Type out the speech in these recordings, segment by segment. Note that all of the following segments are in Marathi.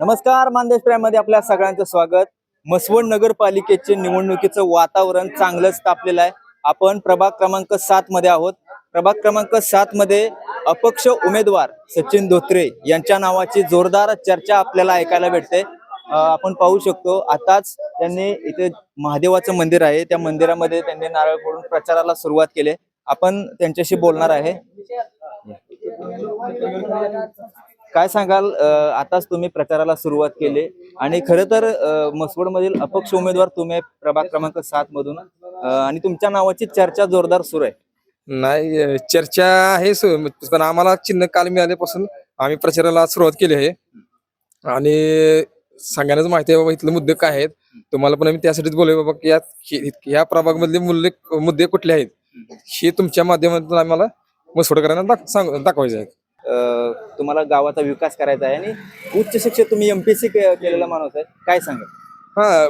नमस्कार मानदेश प्राईममध्ये आपल्या सगळ्यांचं स्वागत. मसवड नगरपालिकेचे निवडणुकीचं वातावरण चांगलंच तापलेलं आहे. आपण प्रभाग क्रमांक सात मध्ये आहोत. प्रभाग क्रमांक सात मध्ये अपक्ष उमेदवार सचिन धोत्रे यांच्या नावाची जोरदार चर्चा आपल्याला ऐकायला भेटते. आपण पाहू शकतो आताच त्यांनी इथे महादेवाचं मंदिर आहे. त्या मंदिरामध्ये त्यांनी नारळ फोडून प्रचाराला सुरुवात केली. आपण त्यांच्याशी बोलणार आहे. काय सांगाल? आताच तुम्ही प्रचाराला सुरुवात केली आणि खरं तर मसवड मधील अपक्ष उमेदवार तुम्ही प्रभाग क्रमांक सात मधून आणि तुमच्या नावाची चर्चा जोरदार सुरू आहे. नाही चर्चा आहे पण आम्हाला चिन्ह काल मिळाल्यापासून आम्ही प्रचाराला सुरुवात केली आहे. आणि सांगायलाच माहिती आहे बाबा इथले मुद्दे काय आहेत. तुम्हाला पण आम्ही त्यासाठीच बोलू बाबा की या हे- ह्या मूल्य मुद्दे कुठले आहेत? हे तुमच्या माध्यमातून आम्हाला मसवडकरांना दाख सांग दाखवायचे आहेत तुम्हाला गावाचा विकास करायचा आहे आणि उच्च शिक्षण तुम्ही एमपीसी केलेला माणूस आहे. काय सांगा हा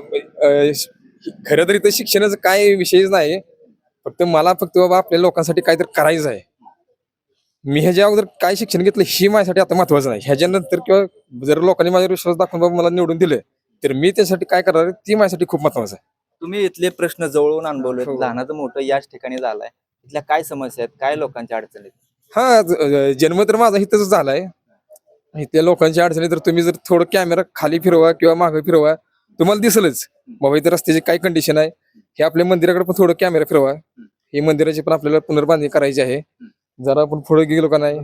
खरं तर इथं शिक्षणाचं काय विषयच नाही. फक्त मला फक्त बाबा आपल्या लोकांसाठी काहीतरी करायचं आहे. मी ह्याच्या अगोदर काय शिक्षण घेतलं ही माझ्यासाठी आता महत्वाचं नाही. ह्याच्यानंतर किंवा जर लोकांनी माझ्यावर विश्वास दाखवून बाबा मला निवडून दिले तर मी त्यासाठी काय करणार आहे, ती माझ्यासाठी खूप महत्वाचं आहे. तुम्ही इथले प्रश्न जवळून अनुभवले हो. लहानाचं मोठं याच ठिकाणी झालाय. इथल्या काय समस्या आहेत? काय लोकांच्या अडचणी आहेत? हा ज- जन्म तर माझा इथंच झालाय. इथल्या लोकांची अडचणी तर तुम्ही जर थोडं कॅमेरा खाली फिरवा किंवा मागे फिरवा तुम्हाला दिसलच. बाबा इथं रस्त्याची काय कंडिशन आहे? हे आपल्या मंदिराकडे पण थोडं कॅमेरा फिरवा. हे मंदिराची पण आपल्याला पुनर्बांधणी करायची आहे. जरा आपण पुढे गेलो का नाही?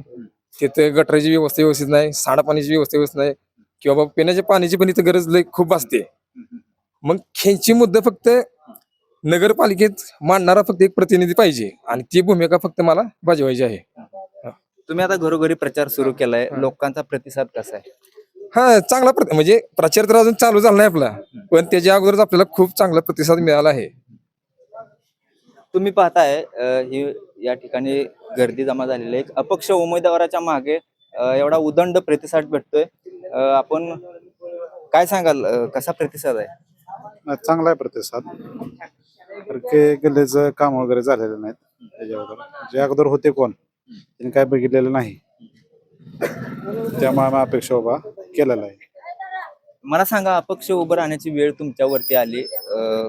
तिथे गटराची व्यवस्था व्यवस्थित नाही सांडपाण्याची व्यवस्था व्यवस्थित नाही. किंवा बाबा पिण्याच्या पाण्याची पण इथं गरज लई खूप असते. मग ह्यांची मुद्दा फक्त नगरपालिकेत मांडणारा फक्त एक प्रतिनिधी पाहिजे. आणि ती भूमिका फक्त मला बजवायची आहे. तुम्ही आता घरोघरी प्रचार सुरू केलाय. लोकांचा प्रतिसाद कसा आहे? हा चांगला प्रति- म्हणजे प्रचार तर अजून चालू झाला नाही आपला. पण त्याच्या अगोदरच आपल्याला खूप चांगला प्रतिसाद मिळाला आहे. तुम्ही पाहताय अं, ही या ठिकाणी गर्दी जमा झालेली आहे. एक अपक्ष उमेदवाराच्या मागे अं, एवढा उदंड प्रतिसाद भेटतोय. अं, आपण काय सांगाल? अं, कसा प्रतिसाद आहे? नाही, चांगला आहे प्रतिसाद. कारण की गल्लीचं काम वगैरे झालेलं नाहीत. त्याच्या अगोदर जे अगोदर होते कोण? त्यांनी काय बघितलेलं नाही. त्यामुळे आम्ही अपेक्षा उभा केलेला आहे. मला सांगा अपक्ष उभं राहण्याची वेळ तुमच्यावरती आली. अं,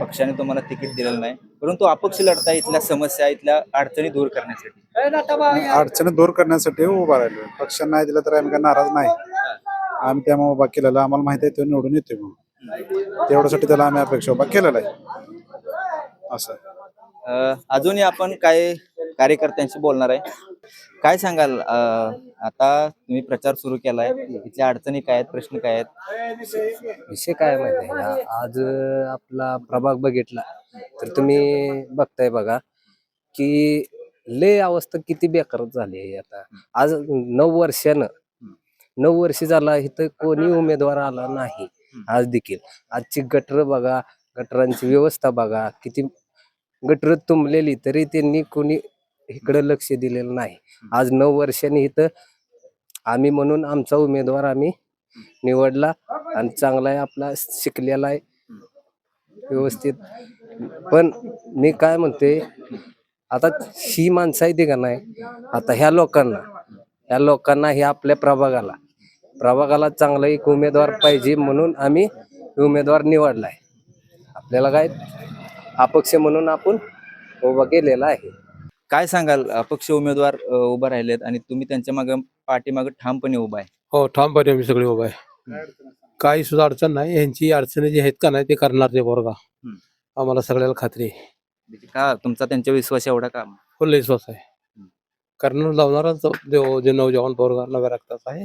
पक्षाने तुम्हाला तिकीट दिलेलं नाही. परंतु अपक्ष लढता इथल्या समस्या इथल्या अडचणी दूर करण्यासाठी. अडचणी दूर करण्यासाठी उभा राहिलो. पक्षांना नाही दिलं तर आम्ही काय नाराज नाही. आम्ही त्यामुळे उभा केलेला. आम्हाला माहिती आहे तो निवडून येते म्हणून. तेवढ्यासाठी त्याला आम्ही अपेक्षा उभा केलेला आहे. असं अं, अजूनही आपण काय कार्यकर्त्यांशी बोलणार आहे. काय सांगाल आता तुम्ही प्रचार सुरू केलाय इथल्या अडचणी काय आहेत प्रश्न काय आहेत? विषय काय माहिती आहे आज आपला प्रभाग बघितला तर तुम्ही बघताय बघा की लय अवस्था किती बेकार झाली आहे आता. आज नऊ वर्षानं नऊ वर्ष झाला इथं कोणी उमेदवार आला नाही आज देखील. आजची गटर बघा गटरांची व्यवस्था बघा किती गटर तुंबलेली तरी त्यांनी कोणी इकडे लक्ष दिलेलं नाही. आज नऊ वर्षांनी इथं आम्ही म्हणून आमचा उमेदवार आम्ही निवडला आणि चांगला आहे आपला शिकलेला आहे. व्यवस्थित. पण मी काय म्हणते आता ही माणसं आहे ती का नाही? आता ह्या लोकांना ह्या लोकांना हे आपल्या प्रभागाला प्रभागाला चांगला एक उमेदवार पाहिजे म्हणून आम्ही उमेदवार निवडलाय. आपल्याला काय अपक्ष म्हणून आपण उभा केलेला आहे. काय सांगाल? अपक्ष उमेदवार उभा राहिलेत आणि तुम्ही त्यांच्या मागे पाठीमागे ठामपणे उभा आहे. हो ठामपणे आम्ही सगळे उभा आहे. काही सुद्धा अडचण नाही. यांची अडचणी जी आहेत का नाही ते करणार ते बोरगा हम्म. आम्हाला सगळ्याला खात्री आहे. म्हणजे का? तुमचा त्यांच्या विश्वास एवढा का? फुल विश्वास आहे. करणार लावणारा जो जो- नौजवान बोरगा नव्या रक्ताचा आहे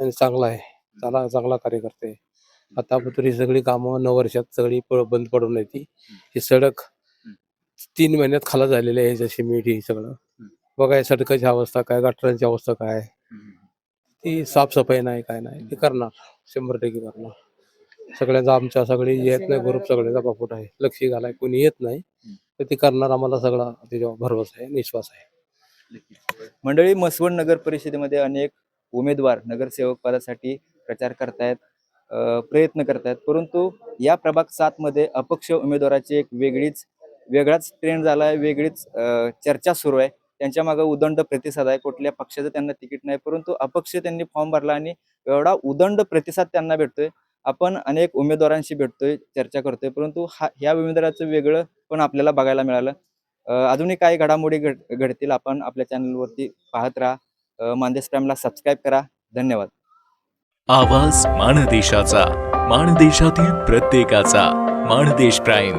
आणि चांगला आहे. चांगला चांगला कार्यकर्ते. आतापर्यंत ही सगळी कामं नऊ वर्षात सगळी बंद पडून येते ही सडक तीन महिन्यात खाला झालेली आहे जशी मीठ ही सगळं. बघा या सडकाची अवस्था काय गटरांची अवस्था काय? ती साफसफाई नाही काय नाही. ते करणार. शंभर टक्के करणार. सगळ्यांचा आमच्या सगळी येत नाही ग्रुप सगळ्याचा बापूट आहे. लक्ष घालाय कोणी येत नाही. तर ते करणार आम्हाला सगळा त्याच्यावर भरवसा आहे विश्वास आहे. मंडळी मसवड नगर परिषदेमध्ये अनेक उमेदवार नगरसेवक पदासाठी प्रचार करतायत प्रयत्न करतायत. परंतु या प्रभाग सात मध्ये अपक्ष उमेदवाराची एक वेगळीच वेगळाच ट्रेंड झाला आहे वेगळीच चर्चा सुरू आहे. त्यांच्या मागे उदंड प्रतिसाद आहे. कुठल्या पक्षाचं त्यांना तिकीट नाही. परंतु अपक्ष त्यांनी फॉर्म भरला आणि एवढा उदंड प्रतिसाद त्यांना भेटतोय. आपण अनेक उमेदवारांशी भेटतोय चर्चा करतोय. परंतु हा ह्या उमेदवाराचं वेगळं पण आपल्याला बघायला मिळालं. अजूनही काही घडामोडी घड घडतील आपण आपल्या चॅनलवरती पाहत राहा. मानदेश प्राईमला सबस्क्राईब करा. धन्यवाद. आवाज माणदेशाचा माणदेशातील प्रत्येकाचा माणदेश प्राईम